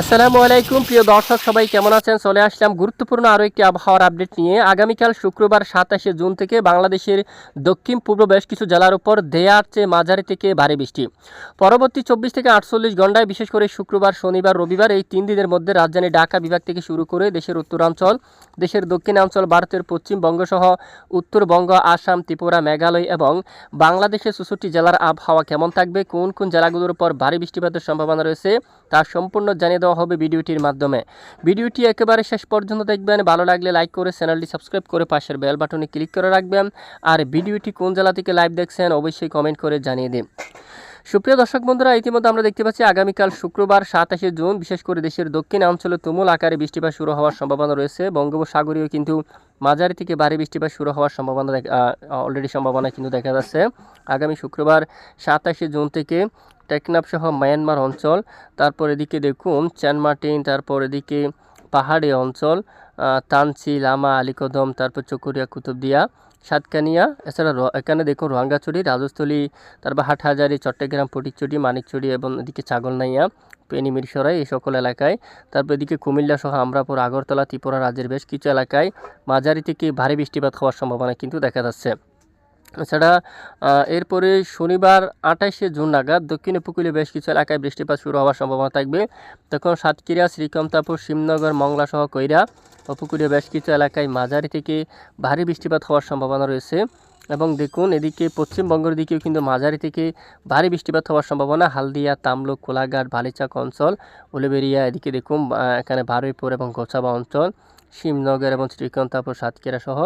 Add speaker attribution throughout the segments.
Speaker 1: আসসালামু আলাইকুম, প্রিয় দর্শক, সবাই কেমন আছেন? চলে আসলাম গুরুত্বপূর্ণ আরও একটি আবহাওয়ার আপডেট নিয়ে। আগামীকাল শুক্রবার সাতাশে জুন থেকে বাংলাদেশের দক্ষিণ পূর্ব বেশ কিছু জেলার উপর দেয়ার চেয়ে মাঝারি থেকে ভারী বৃষ্টি। পরবর্তী চব্বিশ থেকে আটচল্লিশ ঘন্টায় বিশেষ করে শুক্রবার, শনিবার, রবিবার, এই তিন দিনের মধ্যে রাজধানী ঢাকা বিভাগ থেকে শুরু করে দেশের উত্তরাঞ্চল, দেশের দক্ষিণাঞ্চল, ভারতের পশ্চিমবঙ্গসহ উত্তরবঙ্গ, আসাম, ত্রিপুরা, মেঘালয় এবং বাংলাদেশের চৌষট্টি জেলার আবহাওয়া কেমন থাকবে, কোন কোন জেলাগুলোর উপর ভারী বৃষ্টিপাতের সম্ভাবনা রয়েছে, তা সম্পূর্ণ জানিয়ে দেওয়া হবে ভিডিওটির মাধ্যমে। ভিডিওটি একেবারে শেষ পর্যন্ত দেখবেন। ভালো লাগলে লাইক করে চ্যানেলটি সাবস্ক্রাইব করে পাশের বেল বাটনে ক্লিক করে রাখবেন। আর ভিডিওটি কোন জেলা থেকে লাইভ দেখছেন অবশ্যই কমেন্ট করে জানিয়ে দিন। সুপ্রিয় দর্শক বন্ধুরা, ইতিমধ্যে আমরা দেখতে পাচ্ছি আগামীকাল শুক্রবার সাতাশে জুন, বিশেষ করে দেশের দক্ষিণ অঞ্চলে তুমুল আকারে বৃষ্টিপাত শুরু হওয়ার সম্ভাবনা রয়েছে। বঙ্গোপসাগরীয় কিন্তু মাঝারি থেকে ভারী বৃষ্টিপাত শুরু হওয়ার সম্ভাবনা অলরেডি সম্ভাবনা কিন্তু দেখা যাচ্ছে। আগামী শুক্রবার সাতাশে জুন থেকে টেকনাফ সহ মায়ানমার অঞ্চল, তারপর এদিকে দেখুন চ্যানমার্টিন তারপর এদিকে পাহাড়ি অঞ্চল তানসি লামা, আলিকদম, তারপর চকুরিয়া, কুতুবদিয়া, সাতকানিয়া, এছাড়া এখানে দেখুন রঙ্গাচুরি রাজস্থলী, তারপর হাটহাজারি, চট্টগ্রাম ফটিকচুরি মানিকচুরি এবং এদিকে ছাগলনাইয়া পেনি মিরসরাই এই সকল এলাকায়। তারপর এদিকে কুমিল্লা সহ আমরাপুর, আগরতলা, ত্রিপুরা রাজ্যের বেশ কিছু এলাকায় মাঝারি থেকে ভারী বৃষ্টিপাত হওয়ার সম্ভাবনা কিন্তু দেখা যাচ্ছে। এছাড়া এরপরে শনিবার আঠাশে জুন নাগাদ দক্ষিণ উপকূলে বেশ কিছু এলাকায় বৃষ্টিপাত শুরু হওয়ার সম্ভাবনা থাকবে। তখন সাতক্ষীরা শ্রীকমতাপুর শিবনগর মংলা সহ কৈরা উপকূলীয় বেশ কিছু এলাকায় মাঝারি থেকে ভারী বৃষ্টিপাত হওয়ার সম্ভাবনা রয়েছে। এবং দেখুন, এদিকে পশ্চিমবঙ্গের দিকেও কিন্তু মাঝারি থেকে ভারী বৃষ্টিপাত হওয়ার সম্ভাবনা। হালদিয়া, তামলুক, কোলাঘাট, বালিচাক অঞ্চল উলুবেরিয়া এদিকে দেখুন এখানে বারুইপুর এবং গোছাবা অঞ্চল। শিবনগর এবং শ্রীকান্তাপুর, সাতক্ষীরা সহ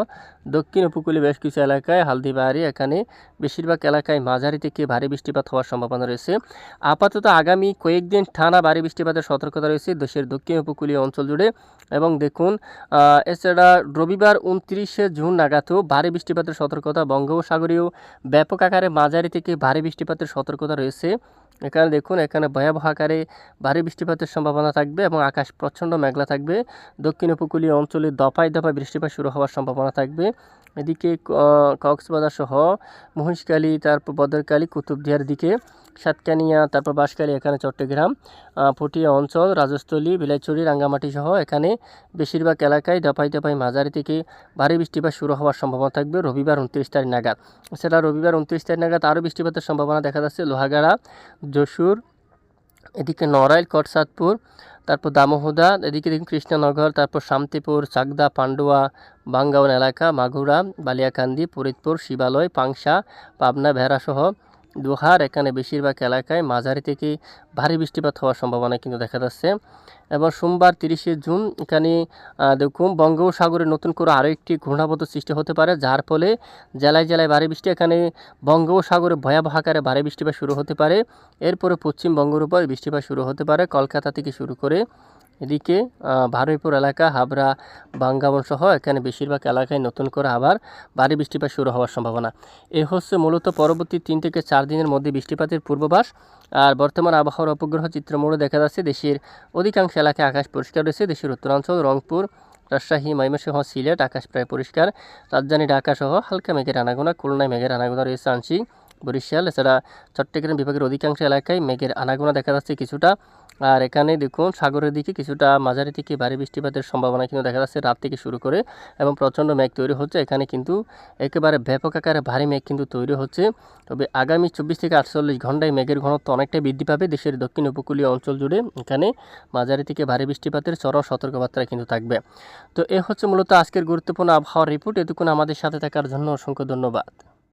Speaker 1: দক্ষিণ উপকূলে বেশ কিছু এলাকায় হালদিবাড়ি, এখানে বেশিরভাগ এলাকায় মাঝারি থেকে ভারী বৃষ্টিপাত হওয়ার সম্ভাবনা রয়েছে। আপাতত আগামী কয়েকদিন টানা ভারী বৃষ্টিপাতের সতর্কতা রয়েছে দেশের দক্ষিণ উপকূলীয় অঞ্চল জুড়ে। এবং দেখুন এছাড়া রবিবার উনত্রিশে জুন নাগাদও ভারী বৃষ্টিপাতের সতর্কতা। বঙ্গোপসাগরীয় ব্যাপক আকারে মাঝারি থেকে ভারী বৃষ্টিপাতের সতর্কতা রয়েছে। এখানে দেখুন, এখানে ভয়াবহ আকারে ভারী বৃষ্টিপাতের সম্ভাবনা থাকবে এবং আকাশ প্রচণ্ড মেঘলা থাকবে। দক্ষিণ উপকূলীয় অঞ্চলে দফায় দফায় বৃষ্টিপাত শুরু হওয়ার সম্ভাবনা থাকবে। এদিকে কক্সবাজার সহ মহিষকালী তারপর বদরকালী কুতুবদিয়ার দিকে সাতকানিয়া, তারপর বাঁশখালী, এখানে চট্টগ্রাম পটিয়া অঞ্চল, রাজস্থলী, বিলাইচুরি, রাঙ্গামাটি সহ এখানে বেশিরভাগ এলাকায় দফায় দফায় মাঝারি থেকে ভারী বৃষ্টিপাত শুরু হওয়ার সম্ভাবনা থাকবে রবিবার উনত্রিশ তারিখ নাগাদ। এছাড়া রবিবার উনত্রিশ তারিখ নাগাদ আরও বৃষ্টিপাতের সম্ভাবনা দেখা যাচ্ছে। লোহাগাড়া, যশোর, এদিকে নড়াইল, কটসাদপুর, তারপর দামোহদা, এদিকে দেখুন কৃষ্ণনগর, তারপর শান্তিপুর, চাকদা, পান্ডুয়া বাঙ্গাওন এলাকা, মাগুরা, বালিয়াকান্দি, ফরিদপুর, শিবালয়, পাংশা, পাবনা ভেড়াসহ দোহার এখানে বেশিরভাগ এলাকায় মাঝারি থেকে ভারী বৃষ্টিপাত হওয়ার সম্ভাবনা কিন্তু দেখা যাচ্ছে। এবং সোমবার তিরিশে জুন এখানে দেখুন, বঙ্গোপসাগরে নতুন করে আরও একটি ঘূর্ণাবর্ত সৃষ্টি হতে পারে, যার ফলে জেলায় জেলায় ভারী বৃষ্টি, এখানে বঙ্গোপসাগরে ভয়াবহ আকারে ভারী বৃষ্টিপাত শুরু হতে পারে। এরপরে পশ্চিমবঙ্গের উপর বৃষ্টিপাত শুরু হতে পারে, কলকাতা থেকে শুরু করে এদিকে ভারুইপুর এলাকা হাবরা বাঙ্গাবন সহ এখানে বেশিরভাগ এলাকায় নতুন করে আবার ভারী বৃষ্টিপাত শুরু হওয়ার সম্ভাবনা। এ হচ্ছে মূলত পরবর্তী তিন থেকে চার দিনের মধ্যে বৃষ্টিপাতের পূর্বাভাস। আর বর্তমান আবহাওয়ার উপগ্রহ চিত্রমোড়ে দেখা যাচ্ছে। দেশের অধিকাংশ এলাকায় আকাশ পরিষ্কার রয়েছে। দেশের উত্তরাঞ্চল, রংপুর, রাজশাহী, ময়মনসিংহ, সিলেট আকাশ প্রায় পরিষ্কার। রাজধানী ঢাকা সহ হালকা মেঘের আনাগোনা। খুলনায় মেঘের আনাগোনা রয়েছে আংশিক। বরিশাল, এছাড়া চট্টগ্রাম বিভাগের অধিকাংশ এলাকায় মেঘের আনাগোনা দেখা যাচ্ছে কিছুটা। আর এখানে দেখুন, সাগরের দিকে কিছুটা মাঝারি থেকে ভারী বৃষ্টিপাতের সম্ভাবনা কিন্তু দেখা যাচ্ছে রাত থেকে শুরু করে এবং প্রচণ্ড মেঘ তৈরি হচ্ছে। এখানে কিন্তু একেবারে ব্যাপক আকারে ভারী মেঘ কিন্তু তৈরি হচ্ছে। তবে আগামী চব্বিশ থেকে আটচল্লিশ ঘন্টায় মেঘের ঘনত্ব অনেকটাই বৃদ্ধি পাবে দেশের দক্ষিণ উপকূলীয় অঞ্চল জুড়ে। এখানে মাঝারি থেকে ভারী বৃষ্টিপাতের চরম সতর্কবার্তা কিন্তু থাকবে। তো এ হচ্ছে মূলত আজকের গুরুত্বপূর্ণ আবহাওয়ার রিপোর্ট। এতক্ষণ আমাদের সাথে থাকার জন্য অসংখ্য ধন্যবাদ।